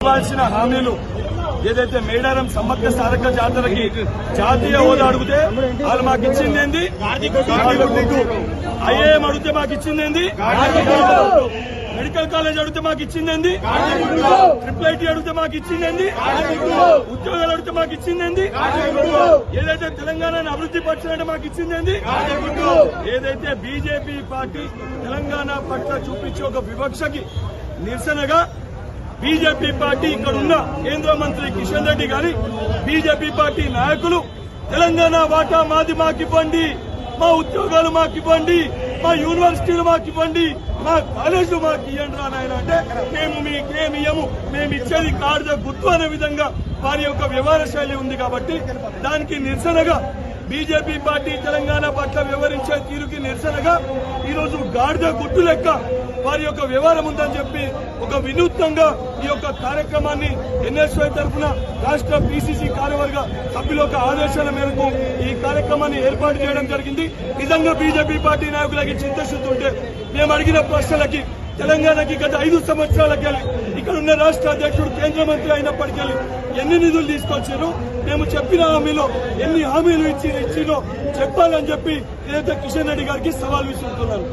ఇవ్వాల్సిన హామీలు ఏదైతే మేడారం సమ్మక్క సారక జాతరకి జాతీయ హోదా అడిగితే వాళ్ళు మాకు ఇచ్చిందేంది ఐఏఎం అడిగితే మాకు ఇచ్చిందేంది మెడికల్ కాలేజ్ అడిగితే మాకు ఇచ్చిందేంది ట్రిపుల్ ఐటీ అడిగితే మాకు ఇచ్చిందేంది ఉద్యోగాలు అడిగితే మాకు ఇచ్చిందేంది ఏదైతే తెలంగాణను అభివృద్ధి పరచాలంటే మాకు ఇచ్చిందేంది ఏదైతే బీజేపీ పార్టీ తెలంగాణ పట్ల చూపించే ఒక వివక్షకి నిరసనగా బీజేపీ పార్టీ ఇక్కడ ఉన్న కేంద్ర మంత్రి కిషన్ రెడ్డి గాని బీజేపీ పార్టీ నాయకులు తెలంగాణ వాటా మాది మాకివ్వండి మా ఉద్యోగాలు మాకివ్వండి మా యూనివర్సిటీలు మాకివ్వండి మా కాలేజీలు మాకు ఇవ్వండి రా నాయన. అంటే మేము మీకేమి ఇయ్యము మేము ఇచ్చేది కాడుద గుర్తు అనే విధంగా వారి యొక్క వ్యవహార శైలి ఉంది కాబట్టి దానికి నిరసనగా బీజేపీ పార్టీ తెలంగాణ పట్ల వ్యవహరించే తీరుకి నిరసనగా ఈరోజు గాడిద గుట్టు లెక్క వారి యొక్క వ్యవహారం ఉందని చెప్పి ఒక వినూత్నంగా ఈ యొక్క కార్యక్రమాన్ని ఎన్ఎస్వై తరఫున రాష్ట్ర పిసిసి కార్యవర్గ సభ్యుల యొక్క ఆదేశాల మేరకు ఈ కార్యక్రమాన్ని ఏర్పాటు చేయడం జరిగింది. నిజంగా బీజేపీ పార్టీ నాయకులకి చింతశుద్ధి ఉంటే మేము అడిగిన ప్రశ్నలకి తెలంగాణకి గత ఐదు సంవత్సరాలకి వెళ్ళి ఇక్కడ ఉన్న రాష్ట్ర అధ్యక్షుడు కేంద్ర మంత్రి అయినప్పటికీ ఎన్ని నిధులు తీసుకొచ్చారు? మేము చెప్పిన హామీలో ఎన్ని హామీలు ఇచ్చి ఇచ్చినో చెప్పాలని చెప్పి ఏదైతే కిషన్ రెడ్డి గారికి సవాల్ విసురుతున్నాను